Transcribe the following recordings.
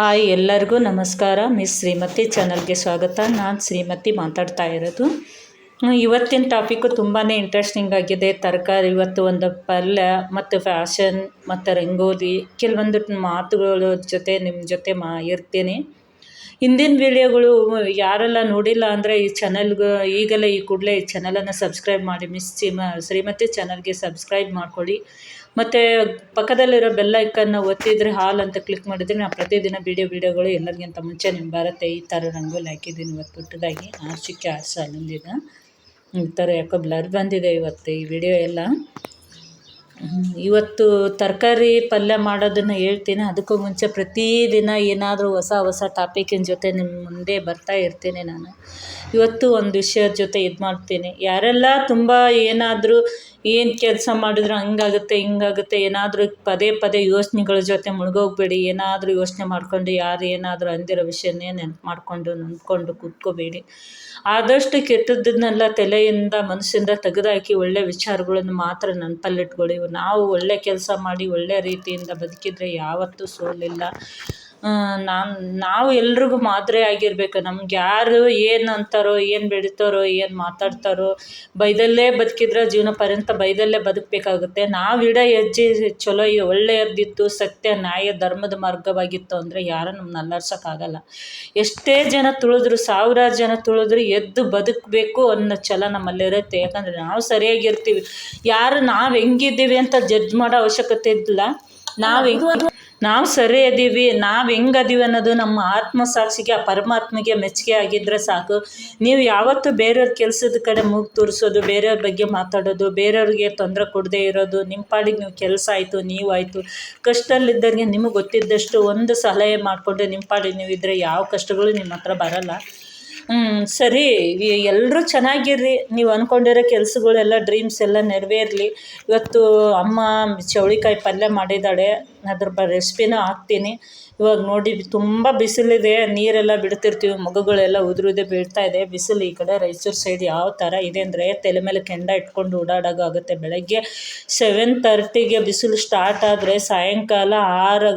Hi ಎಲ್ಲರಿಗೂ ನಮಸ್ಕಾರ. Miss Shrimati ಚಾನಲ್ಗೆ ಸ್ವಾಗತ. ನಾನು ಶ್ರೀಮತಿ ಮಾತಾಡ್ತಾ ಇರೋದು. ಇವತ್ತಿನ ಟಾಪಿಕ್ಕು ತುಂಬಾ ಇಂಟ್ರೆಸ್ಟಿಂಗ್ ಆಗಿದೆ. ತರಕಾರಿ, ಇವತ್ತು ಒಂದು ಪಲ್ಯ ಮತ್ತು ಫ್ಯಾಷನ್ ಮತ್ತು ರಂಗೋಲಿ. ಕೆಲವೊಂದು ಮಾತುಗಳ ಜೊತೆ ನಿಮ್ಮ ಜೊತೆ ಮಾ, ಇರ್ತೀನಿ. ಹಿಂದಿನ ವೀಡಿಯೋಗಳು ಯಾರೆಲ್ಲ ನೋಡಿಲ್ಲ ಅಂದರೆ ಈ ಚಾನಲ್ಗೆ, ಈಗಲೇ ಈ ಕೂಡಲೇ ಈ ಚಾನಲನ್ನು ಸಬ್ಸ್ಕ್ರೈಬ್ ಮಾಡಿ. ಮಿಸ್ ಶ್ರೀಮ, ಶ್ರೀಮತಿ ಚಾನಲ್ಗೆ ಸಬ್ಸ್ಕ್ರೈಬ್ ಮಾಡ್ಕೊಳ್ಳಿ. ಮತ್ತು ಪಕ್ಕದಲ್ಲಿರೋ ಬೆಲ್ ಐಕನ್ನ ಒತ್ತಿದರೆ ಹಾಲ್ ಅಂತ ಕ್ಲಿಕ್ ಮಾಡಿದರೆ ನಾನು ಪ್ರತಿದಿನ ವಿಡಿಯೋ ವೀಡಿಯೋಗಳು ಎಲ್ಲರಿಗಿಂತ ಮುಂಚೆ ನಿಮ್ಮ ಬರುತ್ತೆ. ಈ ಥರ ರಂಗೋಲಿ ಹಾಕಿದ್ದೀನಿ ಇವತ್ತು ಪುಟ್ಟದಾಗಿ. ಆರ್ಸಿಕ್ಕೆ ಆರ್ಸ ಅಲ್ಲಿಂದಿದೆ ಈ ಥರ ಯಾಕೋ ಬ್ಲರ್ ಬಂದಿದೆ ಇವತ್ತು ಈ ವಿಡಿಯೋ ಎಲ್ಲ. ಇವತ್ತು ತರಕಾರಿ ಪಲ್ಯ ಮಾಡೋದನ್ನು ಹೇಳ್ತೀನಿ. ಅದಕ್ಕೂ ಮುಂಚೆ ಪ್ರತಿದಿನ ಏನಾದರೂ ಹೊಸ ಹೊಸ ಟಾಪಿಕಿನ ಜೊತೆ ನಿಮ್ಮ ಮುಂದೆ ಬರ್ತಾ ಇರ್ತೀನಿ ನಾನು. ಇವತ್ತು ಒಂದು ವಿಷಯದ ಜೊತೆ ಇದು ಮಾಡ್ತೀನಿ. ಯಾರೆಲ್ಲ ತುಂಬ ಏನಾದರೂ ಏನು ಕೆಲಸ ಮಾಡಿದ್ರೆ ಹಂಗಾಗುತ್ತೆ, ಹಿಂಗಾಗುತ್ತೆ, ಏನಾದರೂ ಪದೇ ಪದೇ ಯೋಚನೆಗಳ ಜೊತೆ ಮುಳುಗೋಗ್ಬೇಡಿ. ಏನಾದರೂ ಯೋಚನೆ ಮಾಡಿಕೊಂಡು ಯಾರು ಏನಾದರೂ ಅಂದಿರೋ ವಿಷಯನೇ ನೆನಪು ಮಾಡಿಕೊಂಡು ನೊಂದ್ಕೊಂಡು ಕೂತ್ಕೋಬೇಡಿ. ಆದಷ್ಟು ಕೆಟ್ಟದ್ದನ್ನೆಲ್ಲ ತಲೆಯಿಂದ ಮನಸ್ಸಿಂದ ತೆಗೆದಾಕಿ ಒಳ್ಳೆಯ ವಿಚಾರಗಳನ್ನು ಮಾತ್ರ ನೆನಪಲ್ಲಿಟ್ಕೊಳ್ಳಿ ನಾವು ಒಳ್ಳೆ ಕೆಲಸ ಮಾಡಿ ಒಳ್ಳೆ ರೀತಿಯಿಂದ ಬದುಕಿದರೆ ಯಾವತ್ತೂ ಸೋಲಿಲ್ಲ. ನಾನು, ನಾವು ಎಲ್ರಿಗೂ ಮಾದರಿ ಆಗಿರ್ಬೇಕು. ನಮ್ಗೆ ಯಾರು ಏನು ಅಂತಾರೋ, ಏನು ಬೆಳಿತಾರೋ, ಏನು ಮಾತಾಡ್ತಾರೋ, ಬೈದಲ್ಲೇ ಬದುಕಿದ್ರೆ ಜೀವನ ಪರ್ಯಂತ ಬೈದಲ್ಲೇ ಬದುಕಬೇಕಾಗುತ್ತೆ. ನಾವು ಇಡೋ ಹೆಜ್ಜೆ ಚಲೋ ಒಳ್ಳೆಯದಿತ್ತು ಸತ್ಯ, ನ್ಯಾಯ, ಧರ್ಮದ ಮಾರ್ಗವಾಗಿತ್ತು ಅಂದರೆ ಯಾರೂ ನಮ್ಮನ್ನ ಅಲ್ಲಾಡ್ಸೋಕ್ಕಾಗಲ್ಲ. ಎಷ್ಟೇ ಜನ ತುಳಿದ್ರು, ಸಾವಿರಾರು ಜನ ತುಳಿದ್ರು ಎದ್ದು ಬದುಕಬೇಕು ಅನ್ನೋ ಛಲ ನಮ್ಮಲ್ಲಿರುತ್ತೆ. ಯಾಕಂದರೆ ನಾವು ಸರಿಯಾಗಿರ್ತೀವಿ. ಯಾರು ನಾವು ಹೆಂಗಿದ್ದೀವಿ ಅಂತ ಜಡ್ಜ್ ಮಾಡೋ ಅವಶ್ಯಕತೆ ಇಲ್ಲ. ನಾವು ನಾವು ಸರಿ ಅದೀವಿ, ನಾವು ಹೆಂಗೆ ಅದೀವಿ ಅನ್ನೋದು ನಮ್ಮ ಆತ್ಮಸಾಕ್ಷಿಗೆ, ಆ ಪರಮಾತ್ಮಗೆ ಮೆಚ್ಚುಗೆ ಆಗಿದ್ದರೆ ಸಾಕು. ನೀವು ಯಾವತ್ತೂ ಬೇರೆಯವ್ರ ಕೆಲಸದ ಕಡೆ ಮೂಗು ತೋರಿಸೋದು, ಬೇರೆಯವ್ರ ಬಗ್ಗೆ ಮಾತಾಡೋದು, ಬೇರೆಯವ್ರಿಗೆ ತೊಂದರೆ ಕೊಡದೇ ಇರೋದು ನಿಮ್ಮ ಪಾಡಿಗೆ ನೀವು ಕೆಲಸ ಆಯಿತು ನೀವಾಯಿತು ಕಷ್ಟದಲ್ಲಿದ್ದವ್ರಿಗೆ ನಿಮಗೆ ಗೊತ್ತಿದ್ದಷ್ಟು ಒಂದು ಸಲಹೆ ಮಾಡಿಕೊಂಡು ನಿಮ್ಮ ಪಾಡಿಗೆ ನೀವು ಇದ್ದರೆ ಯಾವ ಕಷ್ಟಗಳು ನಿಮ್ಮ ಹತ್ರ ಬರಲ್ಲ. ಸರಿ ಎಲ್ಲರೂ ಚೆನ್ನಾಗಿರ್ರಿ. ನೀವು ಅಂದ್ಕೊಂಡಿರೋ ಕೆಲಸಗಳೆಲ್ಲ ಡ್ರೀಮ್ಸ್ ಎಲ್ಲ ನೆರವೇರಲಿ. ಇವತ್ತು ಅಮ್ಮ ಚೌಳಿಕಾಯಿ ಪಲ್ಯ ಮಾಡಿದ್ದಾಳೆ ಅದ್ರ ಬ ರೆಸಿಪಿನೂ ಹಾಕ್ತೀನಿ. ಇವಾಗ ನೋಡಿ, ತುಂಬ ಬಿಸಿಲಿದೆ, ನೀರೆಲ್ಲ ಬಿಡ್ತಿರ್ತೀವಿ, ಮಗುಗಳೆಲ್ಲ ಉದುರುದೇ ಬೀಳ್ತಾ ಇದೆ. ಬಿಸಿಲು ಈ ಕಡೆ ರಾಯಚೂರು ಸೈಡ್ ಯಾವ ಥರ ಇದೆ ಅಂದರೆ, ತಲೆ ಮೇಲೆ ಕೆಂಡ ಇಟ್ಕೊಂಡು ಓಡಾಡೋಕೆ ಆಗುತ್ತೆ. ಬೆಳಗ್ಗೆ ಸೆವೆನ್ ತರ್ಟಿಗೆ ಬಿಸಿಲು ಸ್ಟಾರ್ಟ್ ಆದರೆ ಸಾಯಂಕಾಲ ಆರು,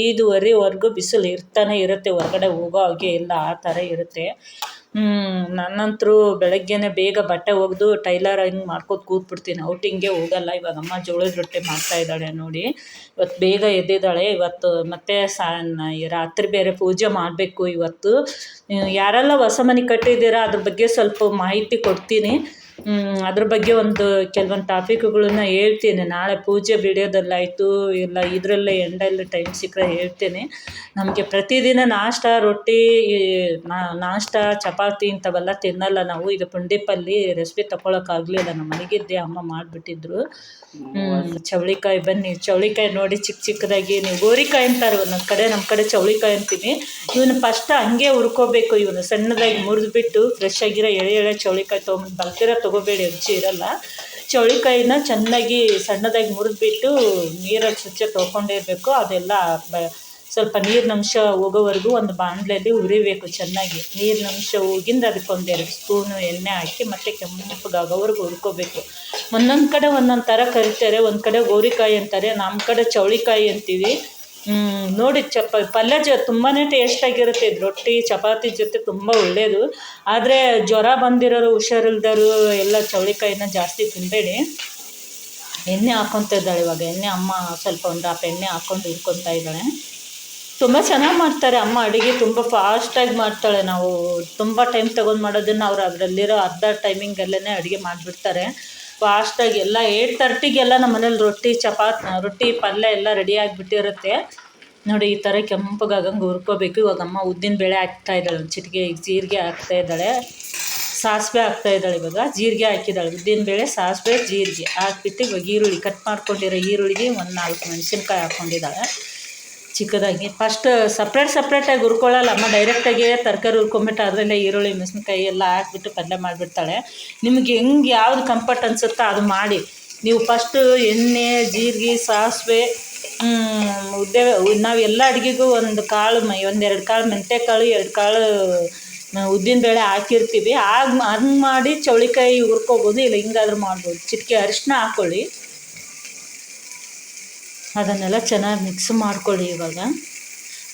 ಐದುವರೆವರೆಗೂ ಬಿಸಿಲು ಇರ್ತಾನೆ ಇರುತ್ತೆ. ಹೊರಗಡೆ ಹೋಗೋ ಹಾಗೆ ಇಲ್ಲ, ಆ ಥರ ಇರುತ್ತೆ. ನನ್ನಂತರೂ ಬೆಳಗ್ಗೆನೇ ಬೇಗ ಬಟ್ಟೆ ಒಗೆದು ಟೈಲರ್ ಹಿಂಗೆ ಮಾಡ್ಕೋತ ಕೂತ್ಬಿಡ್ತೀನಿ. ಔಟಿಂಗ್ಗೆ ಹೋಗಲ್ಲ. ಇವಾಗ ಅಮ್ಮ ಜೋಳದ ರೊಟ್ಟಿ ಮಾಡ್ತಾ ಇದ್ದಾಳೆ ನೋಡಿ. ಇವತ್ತು ಬೇಗ ಎದ್ದಿದ್ದಾಳೆ. ಇವತ್ತು ಮತ್ತೆ ಸಾ ರಾತ್ರಿ ಬೇರೆ ಪೂಜೆ ಮಾಡಬೇಕು ಇವತ್ತು. ಯಾರೆಲ್ಲ ಹೊಸ ಮನೆ ಕಟ್ಟಿದ್ದೀರಾ ಅದ್ರ ಬಗ್ಗೆ ಸ್ವಲ್ಪ ಮಾಹಿತಿ ಕೊಡ್ತೀನಿ. ಅದ್ರ ಬಗ್ಗೆ ಒಂದು ಕೆಲವೊಂದು ಟಾಪಿಕ್ಗಳನ್ನ ಹೇಳ್ತೀನಿ. ನಾಳೆ ಪೂಜೆ ವಿಡಿಯೋದಲ್ಲಾಯಿತು ಇಲ್ಲ ಇದರಲ್ಲೇ ಎಂಡಲ್ಲಿ ಟೈಮ್ ಸಿಕ್ಕರೆ ಹೇಳ್ತೀನಿ. ನಮಗೆ ಪ್ರತಿದಿನ ನಾಷ್ಟ, ರೊಟ್ಟಿ ನಾಷ್ಟ, ಚಪಾತಿ ಇಂಥವೆಲ್ಲ ತಿನ್ನಲ್ಲ ನಾವು. ಈಗ ಪುಂಡಿಪಲ್ಲಿ ರೆಸಿಪಿ ತಗೊಳಕ್ಕಾಗಲಿಲ್ಲ ನಮ್ಮ ಮನೆಗಿದ್ದೆ ಅಮ್ಮ ಮಾಡಿಬಿಟ್ಟಿದ್ರು. ಚವಳಿಕಾಯಿ ಬನ್ನಿ. ಚವಳಿಕಾಯಿ ನೋಡಿ ಚಿಕ್ಕ ಚಿಕ್ಕದಾಗಿ ನೀವು. ಗೋರಿಕಾಯಿ ಅಂತಾರೆ ನಮ್ಮ ಕಡೆ. ನಮ್ಮ ಕಡೆ ಚವಳಿಕಾಯಿ ಅಂತೀನಿ. ಇವನು ಫಸ್ಟ್ ಹಂಗೆ ಹುರ್ಕೋಬೇಕು. ಇವನು ಸಣ್ಣದಾಗಿ ಮುರಿದ್ಬಿಟ್ಟು ಫ್ರೆಶ್ ಆಗಿರೋ ಎಳೆ ಎಳೆ ಚವಳಿಕಾಯಿ ತೊಗೊಂಡು ಬಲ್ತಿರ ತೊಗೋಬೇಡಿ ರುಚಿ ಇರಲ್ಲ. ಚೌಳಿಕಾಯಿನ ಚೆನ್ನಾಗಿ ಸಣ್ಣದಾಗಿ ಮುರಿದ್ಬಿಟ್ಟು ನೀರಲ್ಲಿ ಸ್ವಚ್ಛ ತೊಗೊಂಡಿರಬೇಕು ಅದೆಲ್ಲ ಸ್ವಲ್ಪ ನೀರಿನಂಶ ಹೋಗೋವರೆಗೂ ಒಂದು ಬಾಣಲೆಯಲ್ಲಿ ಹುರಿಬೇಕು ಚೆನ್ನಾಗಿ. ನೀರಿನಂಶ ಹೋಗಿಂದ ಅದಕ್ಕೆ ಎರಡು ಸ್ಪೂನು ಎಣ್ಣೆ ಹಾಕಿ ಮತ್ತು ಕೆಂಪಗಾಗೋವರೆಗೂ ಹುರ್ಕೋಬೇಕು. ಒಂದೊಂದು ಕಡೆ ಒಂದೊಂದು ಥರ ಕರಿತಾರೆ, ಒಂದು ಕಡೆ ಗೋರಿಕಾಯಿ ಅಂತಾರೆ. ನಮ್ಮ ಕಡೆ ಚೌಳಿಕಾಯಿ ಅಂತೀವಿ. ನೋಡಿ ಚಪ ಪಲ್ಯ ಜೊ ತುಂಬಾ ಟೇಸ್ಟಾಗಿರುತ್ತೆ ಇದು ರೊಟ್ಟಿ, ಚಪಾತಿ ಜೊತೆ ತುಂಬ ಒಳ್ಳೆಯದು ಆದರೆ ಜ್ವರ ಬಂದಿರೋರು ಹುಷಾರಿಲ್ದವರು ಎಲ್ಲ ಚೌಳಿಕಾಯಿನ ಜಾಸ್ತಿ ತಿನ್ನಬೇಡಿ ಎಣ್ಣೆ ಹಾಕ್ಕೊತ ಇದ್ದಾಳೆ ಇವಾಗ. ಎಣ್ಣೆ ಅಮ್ಮ ಸ್ವಲ್ಪ ಒಂದು ಹಾಫ್ ಎಣ್ಣೆ ಹಾಕ್ಕೊಂಡು ಹಿಡ್ಕೊತಾ ಇದ್ದಾಳೆ. ತುಂಬ ಚೆನ್ನಾಗಿ ಮಾಡ್ತಾರೆ. ಅಮ್ಮ ಅಡುಗೆ ತುಂಬ ಫಾಸ್ಟಾಗಿ ಮಾಡ್ತಾಳೆ. ನಾವು ತುಂಬ ಟೈಮ್ ತಗೊಂಡು ಮಾಡೋದನ್ನು ಅವ್ರು ಅದರಲ್ಲಿರೋ ಅರ್ಧ ಟೈಮಿಂಗಲ್ಲೇ ಅಡುಗೆ ಮಾಡಿಬಿಡ್ತಾರೆ. ಫಾಸ್ಟಾಗಿ ಎಲ್ಲ ಏಯ್ಟ್ ತರ್ಟಿಗೆಲ್ಲ ನಮ್ಮ ಮನೇಲಿ ರೊಟ್ಟಿ, ಚಪಾತಿ, ರೊಟ್ಟಿ, ಪಲ್ಯ ಎಲ್ಲ ರೆಡಿ ಆಗಿಬಿಟ್ಟಿರುತ್ತೆ. ನೋಡಿ, ಈ ಥರ ಕೆಂಪಗಾಗಂಗೆ ಹುರ್ಕೋಬೇಕು. ಇವಾಗ ಅಮ್ಮ ಉದ್ದಿನ ಬೇಳೆ ಹಾಕ್ತಾ ಇದ್ದಾಳೆ. ಜೀರಿಗೆ ಹಾಕ್ತಾ ಇದ್ದಾಳೆ. ಸಾಸಿವೆ ಹಾಕ್ತಾ ಇದ್ದಾಳೆ ಇವಾಗ. ಜೀರಿಗೆ ಹಾಕಿದ್ದಾಳೆ. ಉದ್ದಿನ ಬೇಳೆ, ಸಾಸಿವೆ, ಜೀರಿಗೆ ಹಾಕ್ಬಿಟ್ಟು ಇವಾಗ ಈರುಳ್ಳಿ ಕಟ್ ಮಾಡ್ಕೊಂಡಿರೋ ಈರುಳ್ಳಿಗೆ ಒಂದು ನಾಲ್ಕು ಮೆಣಸಿನ್ಕಾಯಿ ಹಾಕ್ಕೊಂಡಿದ್ದಾಳೆ ಚಿಕ್ಕದಾಗಿ. ಫಸ್ಟ್ ಸಪ್ರೇಟ್ ಸಪ್ರೇಟಾಗಿ ಹುರ್ಕೊಳ್ಳಲ್ಲ. ಅಮ್ಮ ಡೈರೆಕ್ಟಾಗಿ ತರಕಾರಿ ಹುರ್ಕೊಂಬಿಟ್ಟು ಅದರಲ್ಲೇ ಈರುಳ್ಳಿ, ಮೆಣಸಿನ್ಕಾಯಿ ಎಲ್ಲ ಹಾಕ್ಬಿಟ್ಟು ಪಲ್ಯ ಮಾಡಿಬಿಡ್ತಾಳೆ. ನಿಮ್ಗೆ ಹೆಂಗೆ ಯಾವ್ದು ಕಂಫರ್ಟ್ ಅನಿಸುತ್ತೋ ಅದು ಮಾಡಿ. ನೀವು ಫಸ್ಟು ಎಣ್ಣೆ, ಜೀರಿಗೆ, ಸಾಸಿವೆ ಉದ್ದೆ ನಾವು ಎಲ್ಲ ಅಡುಗೆಗೂ ಒಂದು ಕಾಳು ಮೈ ಒಂದೆರಡು ಕಾಳು ಮೆಂತ್ಯ ಕಾಳು ಎರಡು ಕಾಳು ಉದ್ದಿನ ಬೇಳೆ ಹಾಕಿರ್ತೀವಿ. ಆಗ, ಹಂಗೆ ಮಾಡಿ ಚೌಳಿಕಾಯಿ ಹುರ್ಕೋಬೋದು, ಇಲ್ಲ ಹಿಂಗಾದ್ರೂ ಮಾಡ್ಬೋದು. ಚಿಟಿಕೆ ಅರಿಶಿನ ಹಾಕ್ಕೊಳ್ಳಿ ಅದನ್ನೆಲ್ಲ ಚೆನ್ನಾಗಿ ಮಿಕ್ಸ್ ಮಾಡ್ಕೊಳ್ಳಿ ಇವಾಗ.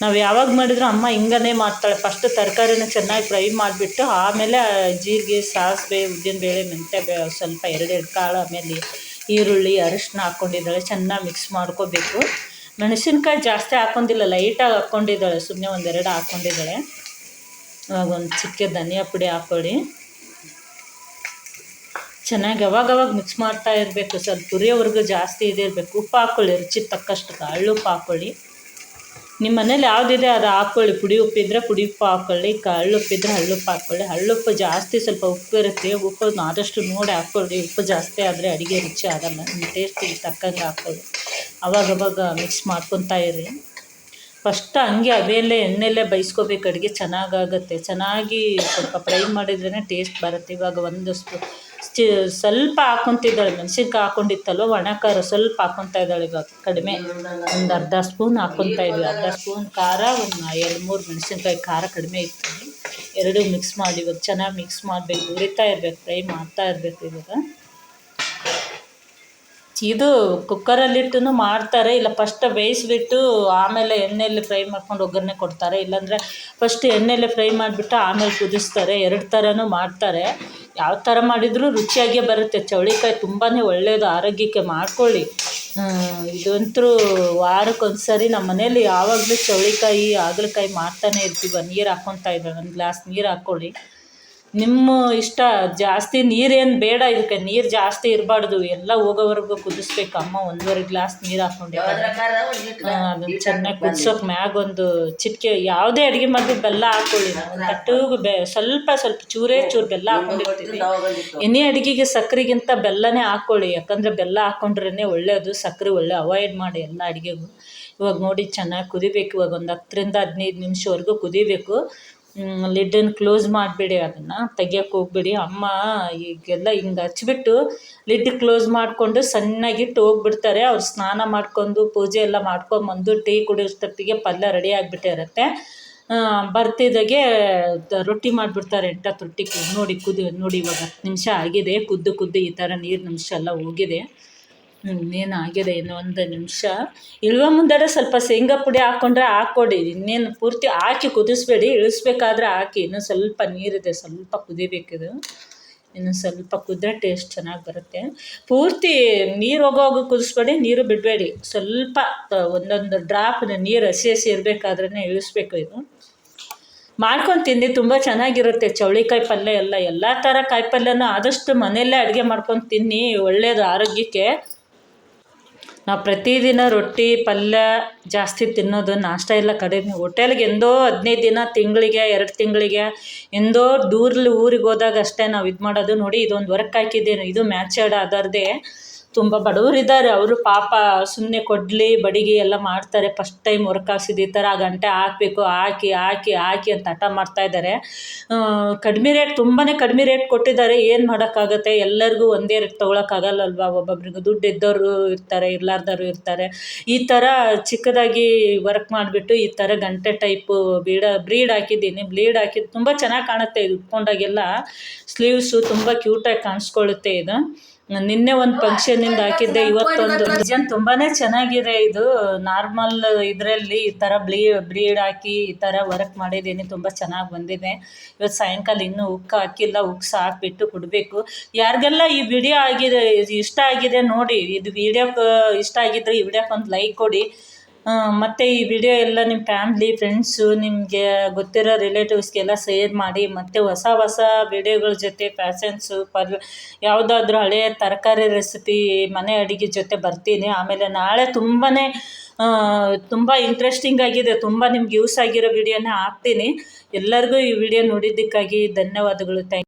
ನಾವು ಯಾವಾಗ ಮಾಡಿದ್ರು ಅಮ್ಮ ಹಿಂಗನೇ ಮಾಡ್ತಾಳೆ. ಫಸ್ಟ್ ತರಕಾರಿನ ಚೆನ್ನಾಗಿ ಫ್ರೈ ಮಾಡಿಬಿಟ್ಟು ಆಮೇಲೆ ಜೀರಿಗೆ, ಸಾಸಿವೆ ಉದ್ದಿನಬೇಳೆ ಮೆಂತ್ಯ ಬೇ, ಸ್ವಲ್ಪ ಎರಡೆರಡು ಕಾಳು, ಆಮೇಲೆ ಈರುಳ್ಳಿ, ಅರಿಶಿನ ಹಾಕ್ಕೊಂಡಿದ್ದಾಳೆ ಚೆನ್ನಾಗಿ ಮಿಕ್ಸ್ ಮಾಡ್ಕೋಬೇಕು. ಮೆಣಸಿನ್ಕಾಯಿ ಜಾಸ್ತಿ ಹಾಕ್ಕೊಂಡಿಲ್ಲ ಲೈಟಾಗಿ ಹಾಕ್ಕೊಂಡಿದ್ದಾಳೆ ಸುಮ್ಮನೆ ಒಂದೆರಡು ಹಾಕ್ಕೊಂಡಿದ್ದಾಳೆ ಇವಾಗ ಒಂದು ಚಿಕ್ಕ ಧನಿಯಾ ಪುಡಿ ಹಾಕ್ಕೊಳ್ಳಿ. ಚೆನ್ನಾಗಿ ಅವಾಗವಾಗ ಅವಾಗ ಮಿಕ್ಸ್ ಮಾಡ್ತಾ ಇರಬೇಕು ಸ್ವಲ್ಪ ಹುರಿಯೋವರೆಗೂ ಜಾಸ್ತಿ ಇದಿರಬೇಕು ಉಪ್ಪು ಹಾಕ್ಕೊಳ್ಳಿ ರುಚಿ ತಕ್ಕಷ್ಟು ಹಳ್ಳು ಉಪ್ಪು ಹಾಕ್ಕೊಳ್ಳಿ ನಿಮ್ಮ ಮನೇಲಿ ಯಾವುದಿದೆ ಅದು ಹಾಕ್ಕೊಳ್ಳಿ. ಪುಡಿ ಉಪ್ಪಿದ್ರೆ ಪುಡಿ ಉಪ್ಪು ಹಾಕ್ಕೊಳ್ಳಿ ಹಳ್ಳುಪ್ಪಿದ್ರೆ ಹಳ್ಳುಪ್ಪು ಹಾಕ್ಕೊಳ್ಳಿ. ಹಳ್ಳುಪ್ಪು ಜಾಸ್ತಿ ಸ್ವಲ್ಪ ಉಪ್ಪು ಇರುತ್ತೆ. ಉಪ್ಪು ಆದಷ್ಟು ನೋಡಿ ಹಾಕ್ಕೊಳ್ಳಿ. ಉಪ್ಪು ಜಾಸ್ತಿ ಆದರೆ ಅಡುಗೆ ರುಚಿ ಆಗಲ್ಲ ನಿಮ್ಮ ಟೇಸ್ಟಿಗೆ ತಕ್ಕಂಗೆ ಹಾಕ್ಕೊಳ್ಳಿ. ಅವಾಗವಾಗ ಅವಾಗ ಮಿಕ್ಸ್ ಮಾಡ್ಕೊತಾ ಇರಿ ಫಸ್ಟ್ ಹಂಗೆ ಅವೆಯಲ್ಲೇ ಎಣ್ಣೆಲ್ಲೇ ಬೈಸ್ಕೋಬೇಕು ಅಡುಗೆ ಚೆನ್ನಾಗಾಗುತ್ತೆ ಚೆನ್ನಾಗಿ ಸ್ವಲ್ಪ ಫ್ರೈ ಮಾಡಿದ್ರೇ ಟೇಸ್ಟ್ ಬರುತ್ತೆ. ಇವಾಗ ಒಂದು ಸ್ಪೂ ಚಿ ಸ್ವಲ್ಪ ಹಾಕ್ಕೊತಿದ್ದಾಳೆ ಮೆಣ್ಸಿನ್ಕಾಯಿ ಹಾಕೊಂಡಿತ್ತಲ್ವ ಒಣ ಖಾರ ಸ್ವಲ್ಪ ಹಾಕ್ಕೊತಾ ಇದ್ದಾಳೆ ಇವಾಗ, ಕಡಿಮೆ. ಒಂದು ಅರ್ಧ ಸ್ಪೂನ್ ಹಾಕ್ಕೊತಾ ಇದ್ದೀವಿ ಅರ್ಧ ಸ್ಪೂನ್ ಖಾರ, ಒಂದು ಎರಡು ಮೂರು ಮೆಣಸಿನ್ಕಾಯಿ ಖಾರ ಕಡಿಮೆ ಇತ್ತು. ಎರಡು ಮಿಕ್ಸ್ ಮಾಡಿ, ಇವಾಗ ಚೆನ್ನಾಗಿ ಮಿಕ್ಸ್ ಮಾಡಬೇಕು. ಉರಿತಾ ಇರ್ಬೇಕು, ಫ್ರೈ ಮಾಡ್ತಾ ಇರಬೇಕು ಇವಾಗ. ಇದು ಕುಕ್ಕರಲ್ಲಿಟ್ಟು ಮಾಡ್ತಾರೆ. ಇಲ್ಲ, ಫಸ್ಟ್ ಬೇಯಿಸ್ಬಿಟ್ಟು ಆಮೇಲೆ ಎಣ್ಣೆಯಲ್ಲಿ ಫ್ರೈ ಮಾಡ್ಕೊಂಡು ಒಗ್ಗರಣೆ ಕೊಡ್ತಾರೆ. ಇಲ್ಲಾಂದರೆ ಫಸ್ಟ್ ಎಣ್ಣೆಯಲ್ಲಿ ಫ್ರೈ ಮಾಡಿಬಿಟ್ಟು ಆಮೇಲೆ ಕುದಿಸ್ತಾರೆ. ಎರಡು ಥರನೂ ಮಾಡ್ತಾರೆ. ಯಾವ ಥರ ಮಾಡಿದರೂ ರುಚಿಯಾಗೇ ಬರುತ್ತೆ. ಚೌಳಿಕಾಯಿ ತುಂಬಾ ಒಳ್ಳೆಯದು ಆರೋಗ್ಯಕ್ಕೆ ಮಾಡ್ಕೊಳ್ಳಿ. ಇದಂತೂ ವಾರಕ್ಕೊಂದು ಸರಿ ನಮ್ಮ ಮನೇಲಿ ಯಾವಾಗಲೂ ಚೌಳಿಕಾಯಿ, ಹಾಗಲಕಾಯಿ ಮಾಡ್ತಾನೆ ಇರ್ತೀವಿ. ನೀರು ಹಾಕ್ಕೊತಾ ಇದ್ದಾಳೆ ಒಂದು ಗ್ಲಾಸ್ ನೀರು ಹಾಕ್ಕೊಳ್ಳಿ ನಿಮ್ಮ ಇಷ್ಟ ಜಾಸ್ತಿ ನೀರೇನು ಬೇಡ ಇದಕ್ಕೆ ನೀರು ಜಾಸ್ತಿ ಇರಬಾರ್ದು ಎಲ್ಲ ಹೋಗೋವರೆಗೂ ಕುದಿಸ್ಬೇಕು. ಅಮ್ಮ ಒಂದೂವರೆ ಗ್ಲಾಸ್ ನೀರು ಹಾಕ್ಕೊಂಡಿದ್ದಾರೆ ಅದನ್ನು ಚೆನ್ನಾಗಿ ಕುದಿಸೋಕೆ ಮ್ಯಾಗ ಒಂದು ಚಿಟಿಕೆ ಯಾವುದೇ ಅಡುಗೆ ಮಾಡಿದ್ರು ಬೆಲ್ಲ ಹಾಕೊಳ್ಳಿ. ಕಟ್ಟುಗು ಬೆ ಸ್ವಲ್ಪ ಸ್ವಲ್ಪ ಚೂರೇ ಚೂರು ಬೆಲ್ಲ ಹಾಕ್ಕೊಂಡಿರ್ತೀವಿ ಎನಿ ಅಡುಗೆಗೆ ಸಕ್ಕರೆಗಿಂತ ಬೆಲ್ಲನೇ ಹಾಕ್ಕೊಳ್ಳಿ ಯಾಕಂದರೆ ಬೆಲ್ಲ ಹಾಕ್ಕೊಂಡ್ರೇ ಒಳ್ಳೆಯದು ಸಕ್ಕರೆ ಒಳ್ಳೆ ಅವಾಯ್ಡ್ ಮಾಡಿ ಎಲ್ಲ ಅಡುಗೆಗೂ. ಇವಾಗ ನೋಡಿ ಚೆನ್ನಾಗಿ ಕುದಿಬೇಕು. ಇವಾಗ ಒಂದು ಹತ್ತರಿಂದ ಹದಿನೈದು ನಿಮಿಷವರೆಗೂ ಕುದಿಬೇಕು. ಲಿಡ್ಡನ್ನು ಕ್ಲೋಸ್ ಮಾಡಬೇಡಿ ಅದನ್ನು, ತೆಗಿಯೋಕೆ ಹೋಗ್ಬೇಡಿ. ಅಮ್ಮ ಈಗೆಲ್ಲ ಹಿಂಗೆ ಹಚ್ಬಿಟ್ಟು ಲಿಡ್ ಕ್ಲೋಸ್ ಮಾಡಿಕೊಂಡು ಸಣ್ಣಗಿಟ್ಟು ಹೋಗ್ಬಿಡ್ತಾರೆ. ಅವ್ರು ಸ್ನಾನ ಮಾಡ್ಕೊಂಡು ಪೂಜೆ ಎಲ್ಲ ಮಾಡ್ಕೊಂಬಂದು ಟೀ ಕುಡಿಯೋಷ್ಟೊತ್ತಿಗೆ ಪಲ್ಯ ರೆಡಿ ಆಗಿಬಿಟ್ಟಿರುತ್ತೆ. ಬರ್ತಿದ್ದಾಗೆ ರೊಟ್ಟಿ ಮಾಡಿಬಿಡ್ತಾರೆ. ಎಂಟತ್ತು ರೊಟ್ಟಿ ನೋಡಿ ಕುದಿ, ನೋಡಿ ಇವಾಗ ಹತ್ತು ನಿಮಿಷ ಆಗಿದೆ. ಕುದ್ದು ಕುದ್ದು ಈ ಥರ ನೀರು ನಿಮಿಷ ಎಲ್ಲ ಹೋಗಿದೆ. ಇನ್ನೇನು ಆಗಿದೆ ಇನ್ನು ಒಂದು ನಿಮಿಷ. ಇಳುವ ಮುಂದಡೆ ಸ್ವಲ್ಪ ಶೇಂಗಾ ಪುಡಿ ಹಾಕ್ಕೊಂಡ್ರೆ ಹಾಕ್ಕೊಡಿ. ಇನ್ನೇನು ಪೂರ್ತಿ ಹಾಕಿ ಕುದಿಸ್ಬೇಡಿ. ಇಳಿಸ್ಬೇಕಾದ್ರೆ ಹಾಕಿ. ಇನ್ನು ಸ್ವಲ್ಪ ನೀರಿದೆ. ಸ್ವಲ್ಪ ಕುದಿಬೇಕಿದು. ಇನ್ನು ಸ್ವಲ್ಪ ಕುದ್ರೆ ಟೇಸ್ಟ್ ಚೆನ್ನಾಗಿ ಬರುತ್ತೆ. ಪೂರ್ತಿ ನೀರು ಹೋಗೋವಾಗ ಕುದಿಸ್ಬೇಡಿ. ನೀರು ಬಿಡಬೇಡಿ. ಸ್ವಲ್ಪ ಒಂದೊಂದು ಡ್ರಾಪ್ ನೀರು ಹಸಿ ಹಸಿ ಇರಬೇಕಾದ್ರೆ ಇಳಿಸ್ಬೇಕು ಇದು. ಮಾಡ್ಕೊಂಡು ತಿಂದು ತುಂಬ ಚೆನ್ನಾಗಿರುತ್ತೆ. ಚೌಳಿಕಾಯಿ ಪಲ್ಯ ಎಲ್ಲ. ಎಲ್ಲ ಥರ ಕಾಯಿ ಪಲ್ಯನೂ ಆದಷ್ಟು ಮನೆಯಲ್ಲೇ ಅಡುಗೆ ಮಾಡ್ಕೊಂಡು ತಿನ್ನಿ. ಒಳ್ಳೆಯದು ಆರೋಗ್ಯಕ್ಕೆ. ನಾವು ಪ್ರತಿದಿನ ರೊಟ್ಟಿ, ಪಲ್ಯ ಜಾಸ್ತಿ ತಿನ್ನೋದು ನಾಷ್ಟ ಎಲ್ಲ ಕಡಿಮೆ ಹೋಟೆಲ್ಗೆ ಎಂದೋ ಹದಿನೈದು ದಿನ ತಿಂಗಳಿಗೆ, ಎರಡು ತಿಂಗಳಿಗೆ ಎಂದೋ ದೂರಲ್ಲಿ ಊರಿಗೆ ಹೋದಾಗ ಅಷ್ಟೇ ನಾವು ಇದು ಮಾಡೋದು. ನೋಡಿ, ಇದೊಂದು ವರ್ಕ್ ಹಾಕಿದ್ದೇನೆ. ಇದು ಮ್ಯಾಚರ್ಡ್ ಅದರದೇ ತುಂಬ ಬಡವರಿದ್ದಾರೆ. ಅವರು ಪಾಪ ಸುಮ್ಮನೆ ಕೊಡಲಿ, ಬಡಿಗೆ ಎಲ್ಲ ಮಾಡ್ತಾರೆ. ಫಸ್ಟ್ ಟೈಮ್ ವರ್ಕ್ ಹಾಕ್ಸಿದ್ದು ಈ ಥರ ಗಂಟೆ ಹಾಕಬೇಕು, ಹಾಕಿ ಹಾಕಿ ಹಾಕಿ ಅಂತ ಹಠ ಮಾಡ್ತಾಯಿದ್ದಾರೆ ಕಡಿಮೆ ರೇಟ್ ತುಂಬಾ ಕಡಿಮೆ ರೇಟ್ ಕೊಟ್ಟಿದ್ದಾರೆ. ಏನು ಮಾಡೋಕ್ಕಾಗತ್ತೆ? ಎಲ್ಲರಿಗೂ ಒಂದೇ ರೇಟ್ ತೊಗೊಳಕ್ಕಾಗಲ್ಲಲ್ವಾ ಒಬ್ಬೊಬ್ರಿಗೂ ದುಡ್ಡು ಇದ್ದವರು ಇರ್ತಾರೆ, ಇರ್ಲಾರ್ದವರು ಇರ್ತಾರೆ. ಈ ಥರ ಚಿಕ್ಕದಾಗಿ ವರ್ಕ್ ಮಾಡಿಬಿಟ್ಟು ಈ ಥರ ಗಂಟೆ ಟೈಪು ಬೀಡ ಬ್ರೀಡ್ ಹಾಕಿದ್ದೀನಿ. ಬ್ಲೀಡ್ ಹಾಕಿದ್ದು ತುಂಬ ಚೆನ್ನಾಗಿ ಕಾಣುತ್ತೆ. ಇದು ಉಟ್ಕೊಂಡಾಗೆಲ್ಲ ಸ್ಲೀವ್ಸು ತುಂಬ ಕ್ಯೂಟಾಗಿ ಕಾಣಿಸ್ಕೊಳ್ಳುತ್ತೆ ಇದು. ನಿನ್ನೆ ಒಂದು ಫಂಕ್ಷನಿಂದ ಹಾಕಿದ್ದೆ ಇವತ್ತೊಂದು ಡಿಸೈನ್ ತುಂಬಾ ಚೆನ್ನಾಗಿದೆ ಇದು ನಾರ್ಮಲ್ ಇದರಲ್ಲಿ ಈ ಥರ ಬ್ಲೀ ಬ್ರೀಡ್ ಹಾಕಿ ಈ ಥರ ವರ್ಕ್ ಮಾಡಿದ್ದೀನಿ ತುಂಬ ಚೆನ್ನಾಗಿ ಬಂದಿದೆ ಇವತ್ತು ಸಾಯಂಕಾಲ ಇನ್ನೂ ಉಕ್ಕ ಹಾಕಿಲ್ಲ ಉಕ್ಕು ಹಾಕ್ಬಿಟ್ಟು ಕೊಡಬೇಕು ಯಾರಿಗೆಲ್ಲ ಈ ವಿಡಿಯೋ ಆಗಿದೆ ಇಷ್ಟ ಆಗಿದೆ ನೋಡಿ ಇದು ವಿಡಿಯೋ ಇಷ್ಟ ಆಗಿದ್ರೆ ಈ ವಿಡಿಯೋಕ್ಕೆ ಒಂದು ಲೈಕ್ ಕೊಡಿ ಮತ್ತು ಈ ವಿಡಿಯೋ ಎಲ್ಲ ನಿಮ್ಮ ಫ್ಯಾಮ್ಲಿ ಫ್ರೆಂಡ್ಸು ನಿಮಗೆ ಗೊತ್ತಿರೋ ರಿಲೇಟಿವ್ಸ್ಗೆಲ್ಲ ಶೇರ್ ಮಾಡಿ, ಮತ್ತು ಹೊಸ ಹೊಸ ವಿಡಿಯೋಗಳ ಜೊತೆ ಫ್ಯಾಷನ್ಸು ಪರ್ ಯಾವುದಾದ್ರೂ ಹಳೆಯ ತರಕಾರಿ ರೆಸಿಪಿ ಮನೆ ಅಡುಗೆ ಜೊತೆ ಬರ್ತೀನಿ. ಆಮೇಲೆ ನಾಳೆ ತುಂಬಾ ತುಂಬ ಇಂಟ್ರೆಸ್ಟಿಂಗ್ ಆಗಿದೆ, ತುಂಬ ನಿಮ್ಗೆ ಯೂಸ್ ಆಗಿರೋ ವಿಡಿಯೋನೇ ಹಾಕ್ತೀನಿ. ಎಲ್ಲರಿಗೂ ಈ ವಿಡಿಯೋ ನೋಡಿದ್ದಕ್ಕಾಗಿ ಧನ್ಯವಾದಗಳು. ಥ್ಯಾಂಕ್